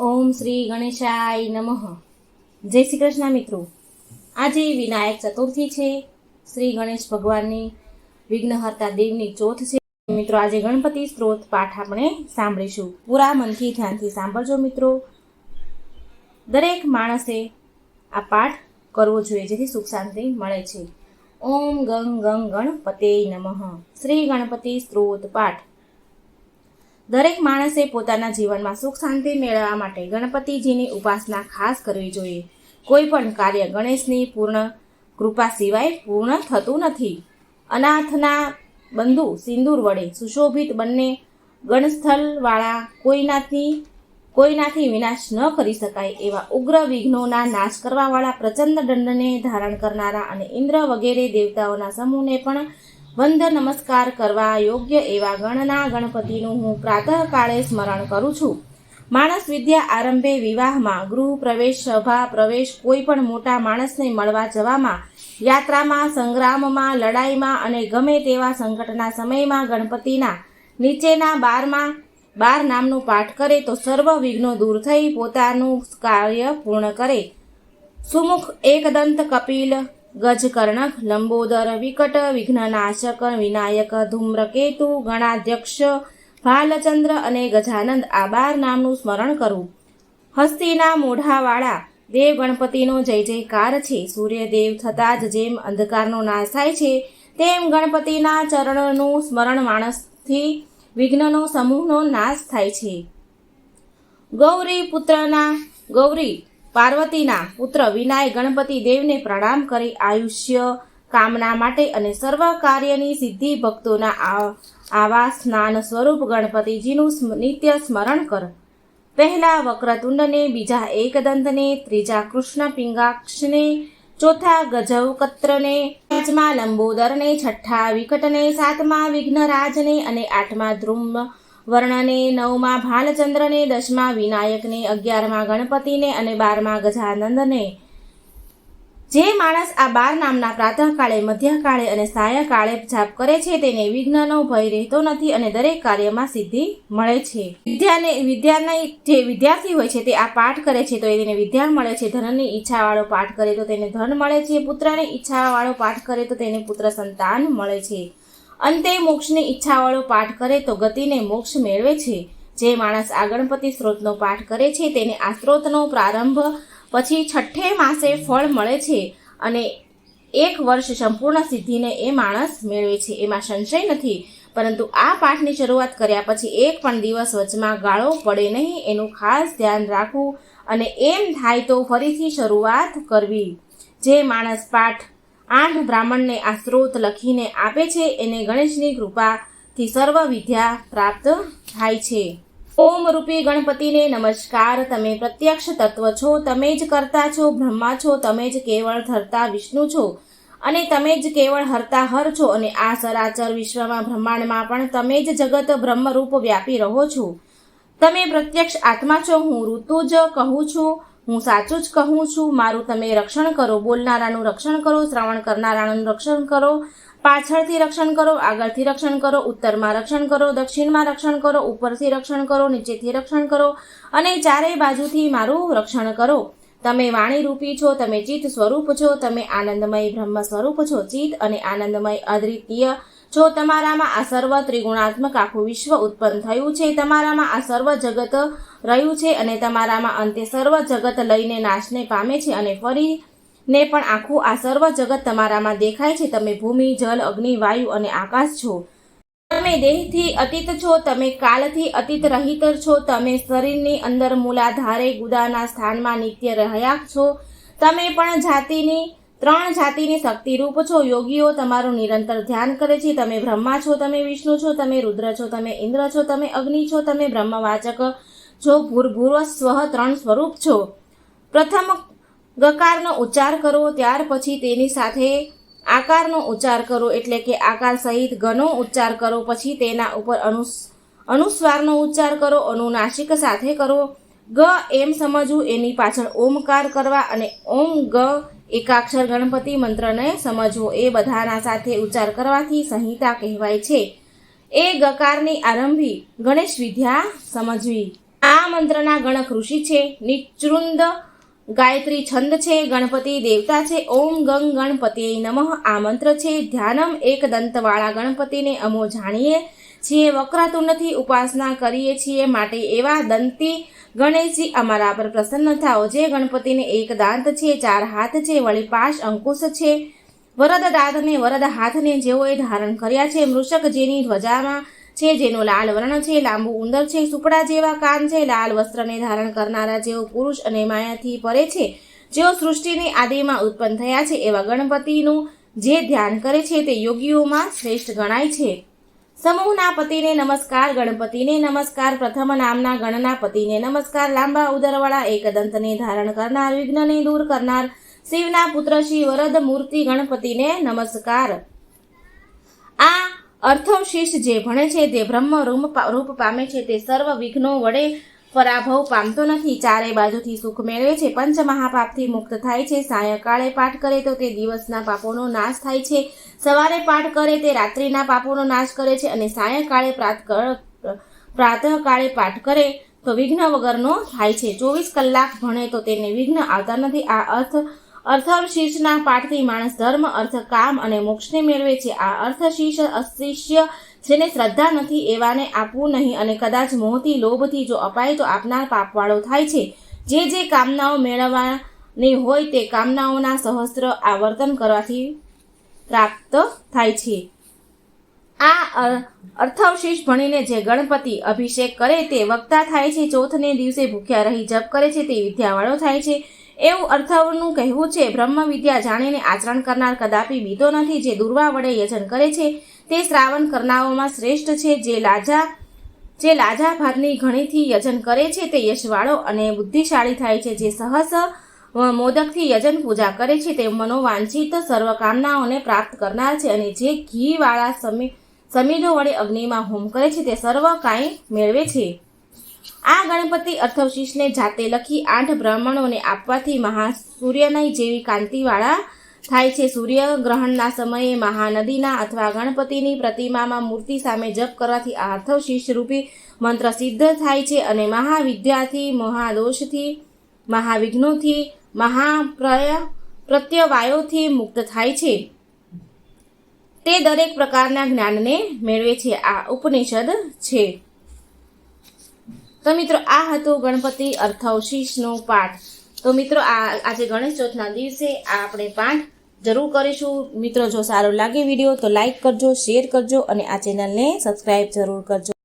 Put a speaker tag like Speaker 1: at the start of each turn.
Speaker 1: ઓમ શ્રી ગણેશાય નમઃ. જય શ્રી કૃષ્ણ મિત્રો. આજે વિનાયક ચતુર્થી છે. શ્રી ગણેશ ભગવાનની વિઘ્નહર્તા દેવની ચોથ છે. મિત્રો, આજે ગણપતિ સ્ત્રોત પાઠ આપણે સાંભળીશું. પૂરા મનથી ધ્યાનથી સાંભળજો મિત્રો. દરેક માણસે આ પાઠ કરવો જોઈએ, જેથી સુખ શાંતિ મળે છે. ઓમ ગંગ ગંગ ગણપતે નમઃ. શ્રી ગણપતિ સ્ત્રોત પાઠ. દરેક માણસે પોતાના જીવનમાં સુખ શાંતિ મેળવવા માટે ગણપતિજીની ઉપાસના ખાસ કરવી જોઈએ. કોઈ પણ કાર્ય ગણેશની પૂર્ણ કૃપા સિવાય પૂર્ણ થતું નથી. અનાથના બંધુ સિંદૂર વડે સુશોભિત બંને ગણસ્થળવાળા કોઈનાથી કોઈનાથી વિનાશ ન કરી શકાય એવા ઉગ્ર વિઘ્નોના નાશ કરવાવાળા પ્રચંડ દંડને ધારણ કરનારા અને ઇન્દ્ર વગેરે દેવતાઓના સમૂહને પણ વંદ નમસ્કાર કરવા યોગ્ય એવા ગણના ગણપતિનું હું પ્રાતઃકાળે સ્મરણ કરું છું. માણસ વિદ્યા આરંભે વિવાહમાં ગૃહ પ્રવેશ સભા પ્રવેશ કોઈ પણ મોટા માણસને મળવા જવામાં, યાત્રામાં, સંગ્રામમાં, લડાઈમાં અને ગમે તેવા સંકટના સમયમાં ગણપતિના નીચેના બારમાં, બાર નામનું પાઠ કરે તો સર્વ વિઘ્નો દૂર થઈ પોતાનું કાર્ય પૂર્ણ કરે. સુમુખ એકદંત કપિલ ગજકર્ણક, લંબોદર, વિકટ, વિઘ્નનાશક, વિનાયક, ધૂમ્રકેતુ, ગણાધ્યક્ષ, ભાલચંદ્ર અને ગજાનંદ આ બાર નામનું સ્મરણ કરવું હસ્તીના મોઢાવાળા દેવ ગણપતિનો જય જયકાર છે. સૂર્યદેવ થતાં જ જેમ અંધકારનો નાશ થાય છે, તેમ ગણપતિના ચરણનું સ્મરણ માણસથી વિઘ્નનો સમૂહનો નાશ થાય છે. ગૌરી પુત્રના ગૌરી પાર્વતીના પુત્ર વિનાય ગણપતિ દેવને પ્રણામ કરી આયુષ્ય કામના માટે અને સર્વ કાર્યની સિદ્ધિ ભક્તોના આવા સ્નાન સ્વરૂપ ગણપતિજીનું નિત્ય સ્મરણ કર. પહેલા વક્રતુંડને, બીજા એકદંતને, ત્રીજા કૃષ્ણ પિંગાક્ષને ચોથા ગજવકત્રને પાંચમા લંબોદરને, છઠ્ઠા વિકટને, સાતમા વિઘ્નરાજને અને આઠમા ધ્રુમ વર્ણને, નવમાં ભાનચંદ્રને દસમા વિનાયકને, અગિયારમાં ગણપતિને અને બારમા ગજાનંદને. જે માણસ આ બાર નામના પ્રાતઃકાળે, મધ્યકાળે અને સાયકાળે જાપ કરે છે, તેને વિઘ્નનો ભય રહેતો નથી અને દરેક કાર્યમાં સિદ્ધિ મળે છે. વિદ્યાને, વિદ્યાના જે વિદ્યાર્થી હોય છે તે આ પાઠ કરે છે, તો તેને વિદ્યા મળે છે. ધનની ઈચ્છાવાળો પાઠ કરે, તો તેને ધન મળે છે. પુત્રની ઈચ્છાવાળો પાઠ કરે, તો તેને પુત્ર સંતાન મળે છે. અંતે મોક્ષની ઈચ્છાવાળો પાઠ કરે તો ગતિને મોક્ષ મેળવે છે. જે માણસ આ સ્ત્રોતનો પાઠ કરે છે, તેને આ સ્ત્રોતનો પ્રારંભ પછી છઠ્ઠે માસે ફળ મળે છે અને એક વર્ષ સંપૂર્ણ સિદ્ધિને એ માણસ મેળવે છે. એમાં સંશય નથી, પરંતુ આ પાઠની શરૂઆત કર્યા પછી એક પણ દિવસ વચમાં ગાળો પડે નહીં, એનું ખાસ ધ્યાન રાખવું અને એમ થાય તો ફરીથી શરૂઆત કરવી. જે માણસ પાઠ આઠ બ્રાહ્મણને આ સ્ત્રોત લખીને આપે છે. એને ગણેશની કૃપાથી સર્વ વિદ્યા પ્રાપ્ત થાય છે. ઓમ રૂપી ગણપતિને નમસ્કાર. તમે પ્રત્યક્ષ તત્વ છો. તમે જ કરતા છો. બ્રહ્મા છો. તમે જ કેવળ ધરતા વિષ્ણુ છો. અને તમે જ કેવળ હરતા હર છો. અને આ સરાચર વિશ્વમાં બ્રહ્માંડમાં પણ તમે જ જગત બ્રહ્મરૂપ વ્યાપી રહો છો. તમે પ્રત્યક્ષ આત્મા છો. હું ઋતુ જ કહું છું. હું સાચું જ કહું છું, મારું તમે રક્ષણ કરો, બોલનારાનું રક્ષણ કરો, શ્રવણ કરનારાનું રક્ષણ કરો, પાછળથી રક્ષણ કરો, આગળથી રક્ષણ કરો, ઉત્તરમાં રક્ષણ કરો, દક્ષિણમાં રક્ષણ કરો, ઉપરથી રક્ષણ કરો, નીચેથી રક્ષણ કરો અને ચારેય બાજુથી મારું રક્ષણ કરો. તમે વાણી રૂપી છો, તમે ચિત્ત સ્વરૂપ છો, તમે આનંદમય બ્રહ્મ સ્વરૂપ છો, ચિત્ત અને આનંદમય અદ્વિતીય છો તમારામાં આ સર્વ ત્રિગુણાત્મક આખું વિશ્વ ઉત્પન્ન થયું છે, તમારામાં આ સર્વ જગત રહ્યું છે અને તમારામાં અંતે સર્વ જગત લઈને નાશને પામે છે અને ફરી ને પણ આખું આ સર્વ જગત તમારામાં દેખાય છે. તમે ભૂમિ, જલ, અગ્નિ, વાયુ અને આકાશ છો. તમે દેહથી અતીત છો, તમે કાલથી અતીત રહિત છો, તમે શરીરની અંદર મૂલાધારે ગુદાના સ્થાનમાં નિત્ય રહ્યા છો. તમે પણ જાતિની ત્રણ જાતિની શક્તિરૂપ છો, યોગીઓ, તમારું નિરંતર ધ્યાન કરે છે. તમે બ્રહ્મા છો, તમે વિષ્ણુ છો, તમે રુદ્ર છો, તમે ઇન્દ્ર છો, તમે અગ્નિ છો, તમે બ્રહ્મવાચક છો. ભૂરભૂર્વ સ્વ ત્રણ સ્વરૂપ છો. પ્રથમ ગકારનો ઉચ્ચાર કરો, ત્યાર પછી તેની સાથે આકારનો ઉચ્ચાર કરો, એટલે કે આકાર સહિત ઘનો ઉચ્ચાર કરો, પછી તેના ઉપર અનુસ, અનુસ્વારનો ઉચ્ચાર કરો, અનુનાસિક સાથે કરો. ગ એમ સમજવું, એની પાછળ ઓમકાર કરવા અને ઓમ ગ એકાક્ષર ગણપતિ મંત્રને સમજવો એ બધાના સાથે ઉચ્ચાર કરવાથી સંહિતા કહેવાય છે. એ ગકારની આરંભી ગણેશ વિદ્યા સમજવી. આ મંત્રના ગણક ઋષિ છે. નિચૃંદ ગાયત્રી છંદ છે. ગણપતિ દેવતા છે. ઓમ ગંગ ગણપતિ નમઃ. આ મંત્ર છે. ધ્યાનમ એક દંતવાળા ગણપતિને અમો જાણીએ છીએ. વક્રતુંડથી ઉપાસના કરીએ છીએ માટે એવા દંતી ગણેશજી અમારા પર પ્રસન્ન થાઓ. જે ગણપતિને એક દાંત છે, ચાર હાથ છે વળી પાંચ અંકુશ છે. વરદ દાંતને, વરદ હાથને જેઓએ ધારણ કર્યા છે, મૃષક જેની ધ્વજામાં છે, જેનો લાલ વર્ણ છે, લાંબુ ઉંદર છે સુપડા જેવા કાન છે, લાલ વસ્ત્રને ધારણ કરનારા જેઓ પુરુષ અને માયાથી પરે છે. જેઓ સૃષ્ટિની આદિમાં ઉત્પન્ન થયા છે, એવા ગણપતિનું જે ધ્યાન કરે છે, તે યોગીઓમાં શ્રેષ્ઠ ગણાય છે. સમૂહના પતિને નમસ્કાર, ગણપતિને નમસ્કાર, પ્રથમ નામના ગણના પતિને નમસ્કાર, લાંબા ઉદરવાળા એક દંતને ધારણ કરનાર, વિઘ્નને દૂર કરનાર, શિવના પુત્ર શ્રી વરદ મૂર્તિ ગણપતિને નમસ્કાર. આ અર્થવશિષ જે ભણે છે તે બ્રહ્મ રૂમ રૂપ પામે છે તે સર્વ વિઘ્નો વડે પરાભવ પામતો નથી. ચારે બાજુથી સુખ મેળવે છે, પંચ મહાપાપથી મુક્ત થાય છે. સાયંકાળે પાઠ કરે તો તે દિવસના પાપોનો નાશ થાય છે. સવારે પાઠ કરે તે રાત્રિના પાપોનો નાશ કરે છે અને સાયંકાળે પ્રાત પ્રાતઃકાળે પાઠ કરે તો વિઘ્ન વગરનો થાય છે. ચોવીસ કલાક ભણે તો તેને વિઘ્ન આવતા નથી. આ અર્થ, અર્થશીર્ષના પાઠથી માણસ ધર્મ, અર્થ, કામ અને મોક્ષને મેળવે છે. આ અર્થશીર્ષ અશિષ્ય જેને શ્રદ્ધા નથી એવાને આપવું નહીં અને કદાચ મોહથી, લોભથી જો અપાય તો આપનાર પાપવાળો થાય છે. જે જે કામનાઓ મેળવવાની હોય તે કામનાઓના સહસ્ત્ર આવર્તન કરવાથી પ્રાપ્ત થાય છે. આ અર્થાવશેષ ભણીને જે ગણપતિ અભિષેક કરે તે વક્તા થાય છે. ચોથને દિવસે ભૂખ્યા રહી જપ કરે છે. તે વિદ્યાવાળો થાય છે. એવું અર્થવનું કહેવું છે. બ્રહ્મ વિદ્યા જાણીને આચરણ કરનાર કદાપી બીતો નથી જે દુર્વા વડે યજન કરે છે. તે શ્રાવણ કરનારાઓમાં શ્રેષ્ઠ છે. જે લાજા જે લાજા ભાતની ઘણીથી યજન કરે છે તે યશવાળો અને બુદ્ધિશાળી થાય છે. જે સહસ મોદકથી યજન પૂજા કરે છે. તે મનોવાંછિત સર્વ કામનાઓને પ્રાપ્ત કરનાર છે અને જે ઘીવાળા સમી, સમીરો વડે અગ્નિમાં હોમ કરે છે, તે સર્વ કાંઈ મેળવે છે. આ ગણપતિ અર્થવશીષને જાતે લખી આઠ બ્રાહ્મણોને આપવાથી મહાસૂર્યની જેવી કાંતિવાળા થાય છે. સૂર્ય ગ્રહણના સમયે મહાનદીના અથવા ગણપતિની પ્રતિમામાં મૂર્તિ સામે જપ કરવાથી આ અર્થવશીષ રૂપી મંત્ર સિદ્ધ થાય છે અને મહાવિદ્યાથી મહાદોષથી, મહાવિઘ્નોથી મહાપ્રય પ્રત્યવાયોથી મુક્ત થાય છે. તે દરેક પ્રકારના જ્ઞાનને મેળવે છે. આ ઉપનિષદ છે. તો મિત્રો, આ હતો ગણપતિ અર્થવશીષનો પાઠ. તો મિત્રો, આ આજે ગણેશ ચોથના દિવસે આ આપણે પાઠ જરૂર કરીશું. મિત્રો, જો સારો લાગે વીડિયો, તો લાઈક કરજો, શેર કરજો અને આ ચેનલને સબસ્ક્રાઈબ જરૂર કરજો.